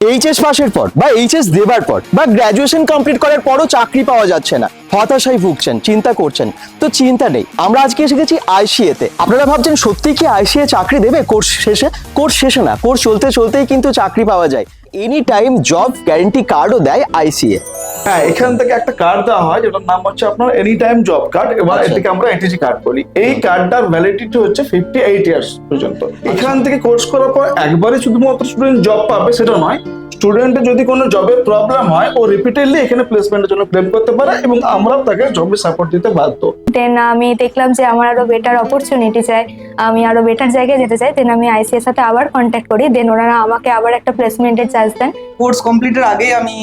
HS পাশের পর বা এইচএস দেবার পর বা গ্র্যাজুয়েশন কমপ্লিট করার পরও চাকরি পাওয়া যাচ্ছে না। হতাশায় ভুগছেন, চিন্তা করছেন। তো চিন্তা নেই, আমরা আজকে এসে গেছি আইসিএতে আপনারা ভাবছেন, সত্যি কি আইসিএ চাকরি দেবে কোর্স শেষে? কোর্স শেষে না কোর্স চলতে চলতেই কিন্তু চাকরি পাওয়া যায়। এনি টাইম জব গ্যারেন্টি কার্ডও দেয় আইসিএ হ্যাঁ এখান থেকে একটা কার্ড দেওয়া হয় যেটার নাম হচ্ছে আপনার এনি টাইম জব কার্ড এবার আচ্ছা। এটাকে আমরা এটিজি কার্ড বলি। এই কার্ডটার ভ্যালিডিটি হচ্ছে ফিফটি এইট ইয়ার্স পর্যন্ত এখান থেকে কোর্স করার পর একবারে শুধুমাত্র স্টুডেন্ট জব পাবে সেটা নয় স্টুডেন্টের যদি কোনো জবের প্রবলেম হয় ও রিপিটেডলি এখানে প্লেসমেন্টের জন্য ক্লেম করতে পারে এবং আমরাও তাকে জবে সাপোর্ট দিতে বাধ্য। দেন আমি দেখলাম যে আমার আরও বেটার অপরচুনিটি চাই। আমি আরও বেটার জায়গায় যেতে চাই দেন আমি আইসিএস সাথে আবার কন্ট্যাক্ট করি। দেন ওনারা আমাকে আবার একটা প্লেসমেন্টের চান্স দেন। কোর্স কমপ্লিটের আগেই আমি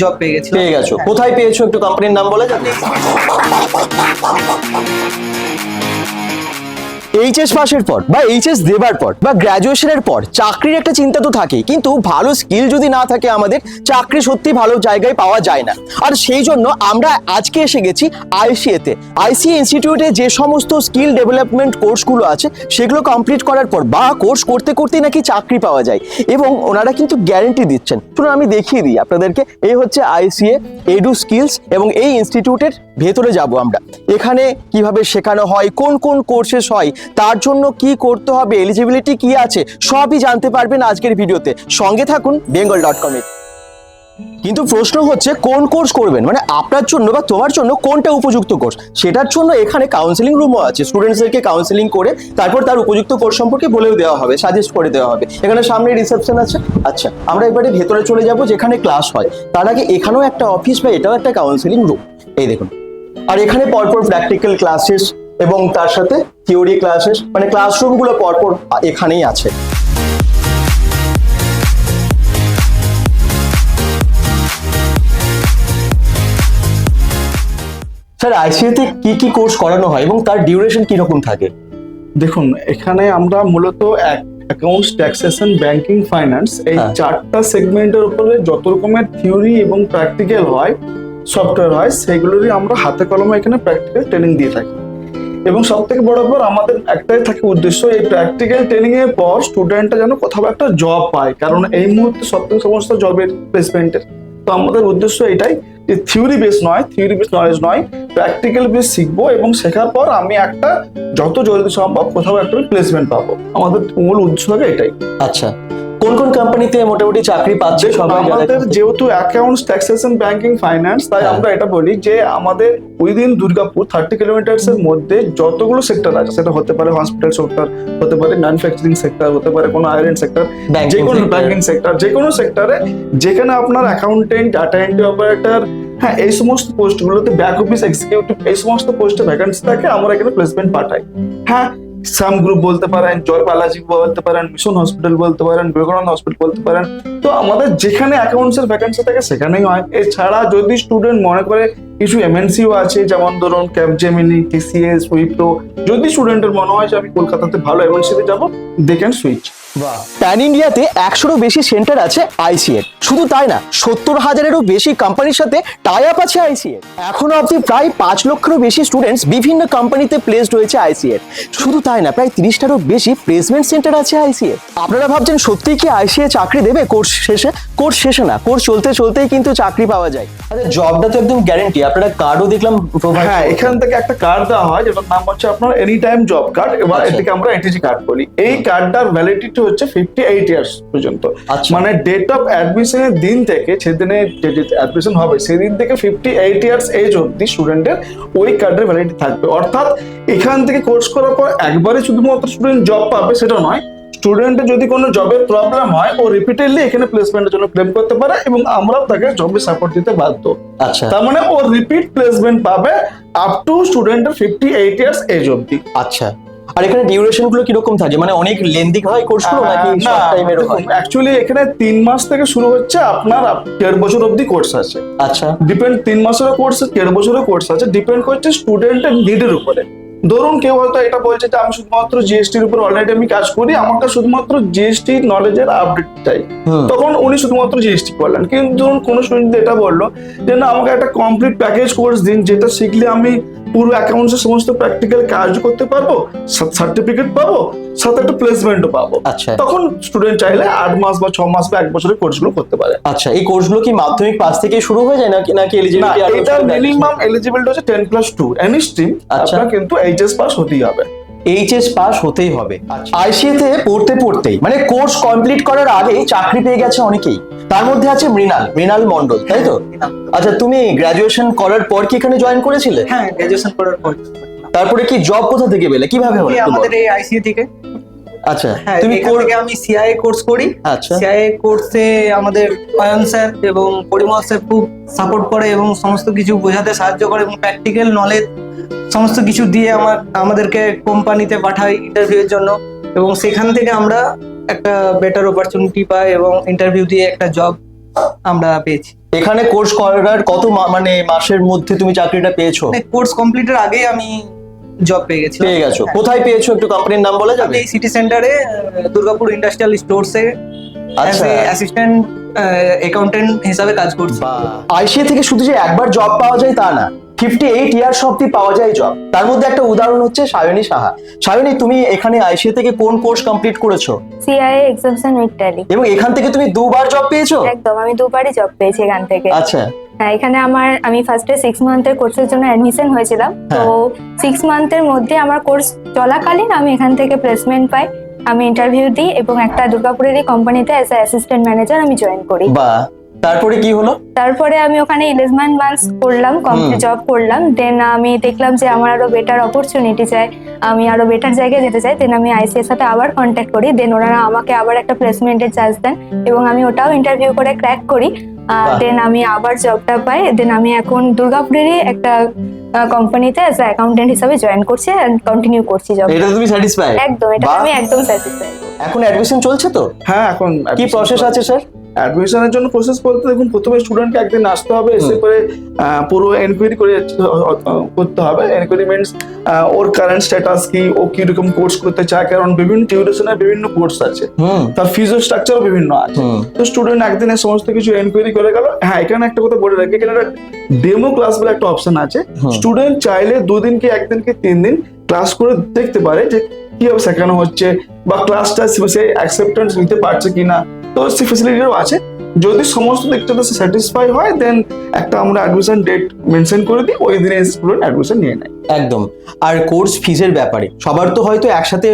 জব পেয়ে গেছি পেয়ে গেছো। কোথায় পেয়েছ একটু কোম্পানির নাম বলে যাবে এইচএস পাশের পর বা এইচএস দেবার পর বা গ্র্যাজুয়েশনের পর চাকরির একটা চিন্তা তো থাকেই। কিন্তু ভালো স্কিল যদি না থাকে আমাদের, চাকরি সত্যি ভালো জায়গায় পাওয়া যায় না। আর সেই জন্য আমরা আজকে এসে গেছি আইসিএতে আইসিএ ইনস্টিটিউটে যে সমস্ত স্কিল ডেভেলপমেন্ট কোর্সগুলো আছে, সেগুলো কমপ্লিট করার পর বা কোর্স করতে করতেই নাকি চাকরি পাওয়া যায়। এবং ওনারা কিন্তু গ্যারেন্টি দিচ্ছেন। শুনুন, আমি দেখিয়ে দিই আপনাদেরকে। এই হচ্ছে আইসিএ এডু স্কিলস এবং এই ইনস্টিটিউটের ভেতরে যাব আমরা। এখানে কীভাবে শেখানো হয়, কোন কোন কোর্সেস হয়, তার জন্য কি করতে হবে এলিজিবিলিটি কি আছে, সবই জানতে পারবেন আজকের ভিডিওতে। সঙ্গে থাকুন বেঙ্গল ডট কমে কিন্তু প্রশ্ন হচ্ছে, কোন কোর্স করবেন? মানে আপনার জন্য বা তোমার জন্য কোনটা উপযুক্ত কোর্স সেটার জন্য এখানে কাউন্সিলিং রুমও আছে। স্টুডেন্টসদেরকে কাউন্সিলিং করে তারপর তার উপযুক্ত কোর্স সম্পর্কে বলেও দেওয়া হবে সাজেস্ট করে দেওয়া হবে। এখানে সামনে রিসেপশন আছে। আচ্ছা আমরা এবারে ভেতরে চলে যাব যেখানে ক্লাস হয়। তার আগে এখানেও একটা অফিস বা এটাও একটা কাউন্সিলিং রুম এই দেখুন। আর এখানে পরপর প্র্যাকটিক্যাল ক্লাসেস এবং তার সাথে থিওরি ক্লাসেস মানে ক্লাসরুমগুলো পরপর এখানেই আছে স্যার আইসিএতে কি কি কোর্স করানো হয় এবং তার ডিউরেশন কি রকম থাকে দেখুন এখানে আমরা মূলত অ্যাকাউন্টস ট্যাক্সেশন ব্যাংকিং ফাইন্যান্স এই হ্যাঁ। চারটা সেগমেন্টের উপরে যত রকমের থিওরি এবং প্র্যাকটিক্যাল হয় সফটওয়্যার হয় সেগুলোরই আমরা হাতে কলমে এখানে প্র্যাকটিক্যাল ট্রেনিং দিয়ে থাকি। এবং সব থেকে বড় ব্যাপার, আমাদের একটাই থাকে উদ্দেশ্য, এই প্র্যাকটিক্যাল ট্রেনিং এর পর স্টুডেন্টটা যেন কোথাও একটা জব পায়। কারণ এই মুহূর্তে সব থেকে সমস্ত জবের প্লেসমেন্টের তো আমাদের উদ্দেশ্য এটাই যে থিওরি বেস নয় থিওরি বেস নলেজ নয় প্র্যাকটিক্যাল বেস শিখব এবং শেখার পর আমি একটা যত জলদি সম্ভব কোথাও একটা প্লেসমেন্ট পাবো। আমাদের মূল উদ্দেশ্য থাকে এটাই। আচ্ছা। কোন কোন কোম্পানিতে মোটামুটি চাকরি পাচ্ছে সবাই আমাদের যেহেতু অ্যাকাউন্টস ট্যাক্সেশন ব্যাংকিং ফাইন্যান্স তাই হ্যাঁ। আমরা এটা বলি যে আমাদের উইদিন দুর্গাপুর থার্টি কিলোমিটার্স এর মধ্যে যতগুলো সেক্টর আছে সেটা হতে পারে হসপিটাল সেক্টর হতে পারে ম্যানুফ্যাকচারিং সেক্টর হতে পারে কোনো আয়রন সেক্টর যে কোনো ব্যাংকিং সেক্টর যে কোনো সেক্টরে যেখানে আপনার অ্যাকাউন্টেন্ট ডাটা এন্ট্রি অপারেটর হ্যাঁ এই সমস্ত পোস্টগুলোতে ব্যাক অফিস এক্সিকিউটিভ এই সমস্ত পোস্টে ভ্যাকেন্সি থাকে আমরা এখানে প্লেসমেন্ট পাঠাই। হ্যাঁ সাম গ্রুপ বলতে পারেন জয় বালাজি বলতে পারেন মিশন হসপিটাল বলতে পারেন বিবেকানন্দ হসপিটাল বলতে পারেন। তো আমাদের যেখানে অ্যাকাউন্টস এর ভ্যাকেন্সি থাকে, সেখানেই হয়। এছাড়া যদি স্টুডেন্ট মনে করে কিছু এমএনসিও আছে, যেমন ধরুন ক্যাপজেমিনি টিসিএস উইপ্রো যদি স্টুডেন্টের মনে হয় যে আমি কলকাতাতে ভালো এমএনসিতে যাব দে ক্যান সুইচ প্যান ইন্ডিয়াতে একশোরও বেশি সেন্টার আছে আইসিএর শুধু তাই না সত্তর হাজারেরও বেশি কোম্পানির সাথে টাই আপ আছে আইসিএর এখনও অব্দি প্রায় পাঁচ লক্ষেরও বেশি স্টুডেন্টস বিভিন্ন কোম্পানিতে প্লেসড হয়েছে আইসিএর শুধু তাই না প্রায় তিরিশটারও বেশি প্লেসমেন্ট সেন্টার আছে আইসিএ আপনারা ভাবছেন সত্যি কি আইসিএ চাকরি দেবে কোর্স শেষে? কোর্স শেষে না কোর্স চলতে চলতেই কিন্তু চাকরি পাওয়া যায়। আচ্ছা জবটা তো একদম গ্যারেন্টি আপনারা কার্ডও দেখলাম হ্যাঁ এখান থেকে একটা কার্ড দেওয়া হয় যেটার নাম হচ্ছে আপনার এনি টাইম জব কার্ড এবার আচ্ছা। এটাকে আমরা এটিজি কার্ড বলি। এই কার্ডটার ভ্যালিডিটি হচ্ছে ফিফটি এইট ইয়ার্স পর্যন্ত। আচ্ছা। মানে ডেট অফ অ্যাডমিশনের দিন থেকে সেদিনে অ্যাডমিশন হবে সেদিন থেকে ফিফটি এইট ইয়ার্স এজ অব্দি স্টুডেন্টের ওই কার্ডের ভ্যালিডিটি থাকবে। অর্থাৎ এখান থেকে কোর্স করার পর একবারে শুধুমাত্র স্টুডেন্ট জব পাবে সেটা নয় স্টুডেন্টের যদি কোনো জবের প্রবলেম হয় ও রিপিটেডলি এখানে প্লেসমেন্টের জন্য ক্লেম করতে পারে এবং আমরাও তাকে জবে সাপোর্ট দিতে বাধ্য। আচ্ছা। তার মানে ও রিপিট প্লেসমেন্ট পাবে আপ টু স্টুডেন্টের ফিফটি এইট ইয়ার্স এজ অব্দি আচ্ছা। আর এখানে ডিউরেশনগুলো কীরকম থাকে? মানে অনেক লেন্দি হয় কোর্সগুলো নাকি শর্ট টাইমেরও হয়? অ্যাকচুয়ালি এখানে তিন মাস থেকে শুরু হচ্ছে আপনার আপ- দেড় বছর অবধি কোর্স আছে। আচ্ছা। ডিপেন্ড তিন মাসেরও কোর্স দেড় বছরের কোর্স আছে। ডিপেন্ড করছে স্টুডেন্ট স্টুডেন্টের নিডের উপরে। ধরুন কেউ হয়তো এটা বলছে যে আমি শুধুমাত্র জিএসটির উপর অলরেডি আমি কাজ করি আমাকে শুধুমাত্র জিএসটি নলেজের আপডেট চাই। তখন উনি শুধুমাত্র জিএসটি করলেন। কিন্তু ধরুন কোনো স্টুডেন্ট এটা বলল যে না আমাকে একটা কমপ্লিট প্যাকেজ কোর্স দিন যেটা শিখলে আমি পুরো অ্যাকাউন্টসের সমস্ত প্র্যাকটিক্যাল কাজ করতে পারব সার্টিফিকেট পাবো সাথে একটা প্লেসমেন্টও পাবো। আচ্ছা। তখন স্টুডেন্ট চাইলে আট মাস বা ছ মাস বা এক বছরের কোর্সগুলো করতে পারে। আচ্ছা এই কোর্সগুলো কি মাধ্যমিক পাস থেকে শুরু হয়ে যায় নাকি নাকি এলিজিবিলিটি এটা মিনিমাম এলিজিবিলিটি হচ্ছে ten plus two any stream আচ্ছা। কিন্তু এইচএস পাস হতেই হবে। এইচএস পাস হতেই হবে। আইসিএতে পড়তে পড়তেই মানে কোর্স কমপ্লিট করার আগেই চাকরি পেয়ে গেছে অনেকেই। তার মধ্যে আছে মৃণাল মৃণাল মন্ডল তাই তো? আচ্ছা তুমি গ্রাজুয়েশন করার পর কি এখানে জয়েন করেছিলে? হ্যাঁ গ্রাজুয়েশন করার পর। তারপরে কি জব কোথা থেকে পেলে? কীভাবে হলো। আমাদের এই আইসিএ থেকে। আচ্ছা হ্যাঁ তুমি থেকে আমি সিআইএ কোর্স করি। আচ্ছা। সিআইএ কোর্সে আমাদের অয়ন স্যার এবং পরিমল স্যার খুব সাপোর্ট করে এবং সমস্ত কিছু বোঝাতে সাহায্য করে এবং প্র্যাকটিক্যাল নলেজ সমস্ত কিছু দিয়ে আমার আমাদেরকে কোম্পানিতে পাঠায় ইন্টারভিউর জন্য। এবং সেখান থেকে আমরা একটা বেটার অপরচুনিটি পাই এবং ইন্টারভিউ দিয়ে একটা জব আমরা পেয়েছি। এখানে কোর্স করার কত মানে মাসের মধ্যে তুমি চাকরিটা পেয়েছ? কোর্স কমপ্লিটের আগে আমি জব পেয়ে গেছি পেয়ে গেছো। কোথায় পেয়েছ? একটু কোম্পানির নাম বলা যাবে? এই সিটি সেন্টারে দুর্গাপুর ইন্ডাস্ট্রিয়াল স্টোরসে আচ্ছা। অ্যাসিস্ট্যান্ট অ্যাকাউন্টেন্ট হিসাবে কাজ করছি। আইসিএ থেকে শুধু যে একবার জব পাওয়া যায় তা না ফিফটি এইট ইয়ার্স অব্দি পাওয়া যায় জব তার মধ্যে একটা উদাহরণ হচ্ছে সায়নী সাহা। সায়নী তুমি এখানে আইসিএ থেকে কোন কোর্স কমপ্লিট করেছ? সিআইএ এক্সামশন উইথ ট্যালি এবং এখান থেকে তুমি দুবার জব পেয়েছ? একদম আমি দুবারই জব পেয়েছি এখান থেকে। আচ্ছা। হ্যাঁ এখানে আমার আমি ফার্স্টে সিক্স মান্থের কোর্সের জন্য অ্যাডমিশন হয়েছিলাম। তো সিক্স মান্থের মধ্যে আমার কোর্স চলাকালীন আমি এখান থেকে প্লেসমেন্ট পাই। আমি ইন্টারভিউ দিই এবং একটা দুর্গাপুরেরই কোম্পানিতে অ্যাজ অ্যাসিস্ট্যান্ট ম্যানেজার আমি জয়েন করি। তারপরে কি হলো? তারপরে আমি ওখানে ইলেভেন মান্থস করলাম। জব করলাম। দেন আমি দেখলাম যে আমার আরও বেটার অপরচুনিটি চাই। আমি আরও বেটার জায়গায় যেতে চাই। দেন আমি আইসিএস সাথে আবার কন্ট্যাক্ট করি। দেন ওনারা আমাকে আবার একটা প্লেসমেন্টের চান্স দেন এবং আমি ওটাও ইন্টারভিউ করে ক্র্যাক করি। দেন আমি আবার জবটা পাই দেন আমি এখন দুর্গাপুরেরই একটা কোম্পানিতে অ্যাজ অ্যাকাউন্টেন্ট হিসেবে জয়েন করছি এন্ড কন্টিনিউ করছি জব এটা তুমি স্যাটিসফাই একদম এটা। আমি একদম স্যাটিসফাই এখন অ্যাডমিশন চলছে তো? হ্যাঁ এখন কি প্রসেস আছে স্যার অ্যাডমিশনের জন্য প্রসেস বলতে দেখুন প্রথমে স্টুডেন্টকে একদিন আসতে হবে এসে। করে পুরো এনকোয়ারি করে করতে হবে। এনকোয়ারি মিনস ওর কারেন্ট স্ট্যাটাস কি ও কি রকম কোর্স করতে চায় কারণ বিভিন্ন টিউরেশনের বিভিন্ন কোর্স আছে। তার ফিজও স্ট্রাকচারও বিভিন্ন আছে। তো স্টুডেন্ট একদিনে সমস্ত কিছু এনকোয়ারি করে গেল। হ্যাঁ এখানে একটা কথা বলে রাখি এখানে একটা ডেমো ক্লাস বলে একটা অপশন আছে। স্টুডেন্ট চাইলে দুদিন কি একদিন কি তিন দিন ক্লাস করে দেখতে পারে যে কীভাবে শেখানো হচ্ছে বা ক্লাসটা সে অ্যাকসেপ্টেন্স নিতে পারছে কিনা। তো সে ফেসিলিটিও আছে। যদি সমস্ত দিকটাতে সে স্যাটিসফাই হয় দেন একটা আমরা অ্যাডমিশন ডেট মেনশন করে দিই ওই দিনে স্টুডেন্ট অ্যাডমিশন নিয়ে নেয়। একদম। আর কোর্স ফিজের ব্যাপারে। সবার তো হয়তো একসাথে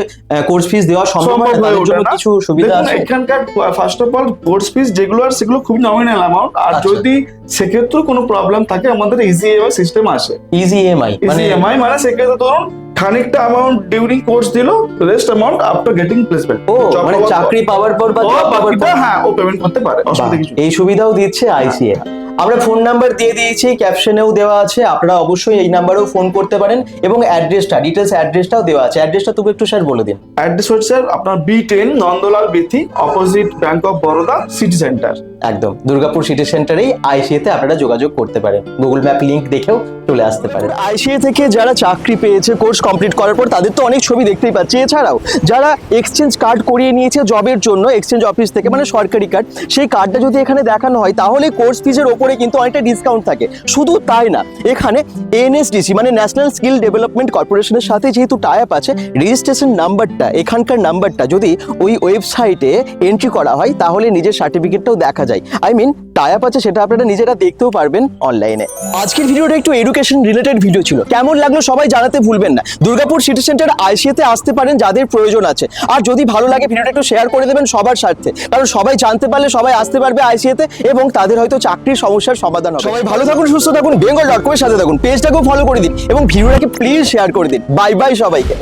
কোর্স ফিজ দেওয়া সম্ভব না, তাদের জন্য কিছু সুবিধা আছে। এখানকার first of all course fees যেগুলো আর সেগুলো খুব নমিনাল অ্যামাউন্ট আর আচ্ছা। যদি সেক্ষেত্রেও কোনো প্রবলেম থাকে আমাদের ইজি ইএমআই সিস্টেম আছে ইজি ইএমআই ইজি মানে ইএমআই মানে সেক্ষেত্রে ধরুন খানিকটা অ্যামাউন্ট ডিউরিং কোর্স দিল rest amount after getting placement ও মানে চাকরি পাওয়ার পর বা বাকিটা হ্যাঁ ও পেমেন্ট করতে পারে অসুবিধা কিছু এই সুবিধাও দিচ্ছে আইসিএ আমরা ফোন নাম্বার দিয়ে দিয়েছি ক্যাপশনেও দেওয়া আছে আপনারা অবশ্যই এই নাম্বারেও ফোন করতে পারেন এবং অ্যাড্রেসটা ডিটেলস অ্যাড্রেসটাও দেওয়া আছে। অ্যাড্রেসটা তুমি একটু স্যার বলে দিন। অ্যাড্রেস হচ্ছে আপনার B ten Nandalal Bithi opposite Bank of Baroda city centre একদম। দুর্গাপুর সিটি সেন্টারেই আইসিএতে আপনারা যোগাযোগ করতে পারেন। গুগল ম্যাপ লিংক দেখেও চলে আসতে পারেন। আইসিএ থেকে যারা চাকরি পেয়েছে কোর্স কমপ্লিট করার পর তাদের তো অনেক ছবি দেখতেই পাচ্ছি। এছাড়াও যারা এক্সচেঞ্জ কার্ড করিয়ে নিয়েছে জবের জন্য এক্সচেঞ্জ অফিস থেকে মানে সরকারি কার্ড সেই কার্ডটা যদি এখানে দেখানো হয়, তাহলে কোর্স ফিজের ওপরে কিন্তু অনেকটা ডিসকাউন্ট থাকে। শুধু তাই না, এখানে এনএসডিসি মানে ন্যাশনাল স্কিল ডেভেলপমেন্ট কর্পোরেশনের সাথে যেহেতু টাই আপ আছে রেজিস্ট্রেশন নাম্বারটা এখানকার নাম্বারটা যদি ওই ওয়েবসাইটে এন্ট্রি করা হয়, তাহলে নিজের সার্টিফিকেটটাও দেখা যায়। আই মিন টাই আপ আছে, সেটা আপনারা নিজেরা দেখতেও পারবেন অনলাইনে আজকের ভিডিওটা একটু এডুকেশন রিলেটেড ভিডিও ছিল। কেমন লাগল সবাই জানাতে ভুলবেন না। দুর্গাপুর সিটি সেন্টার আইসিএতে আসতে পারেন যাদের প্রয়োজন আছে। আর যদি ভালো লাগে ভিডিওটা একটু শেয়ার করে দেবেন সবার স্বার্থে। কারণ সবাই জানতে পারলে সবাই আসতে পারবে আইসিএতে এবং তাদের হয়তো চাকরির সমস্যার সমাধান হবে। সবাই ভালো থাকুন, সুস্থ থাকুন বেঙ্গল ডট কমের সাথে থাকুন পেজটাকেও ফলো করে দিন এবং ভিডিওটাকে প্লিজ শেয়ার করে দিন। বাই বাই সবাইকে।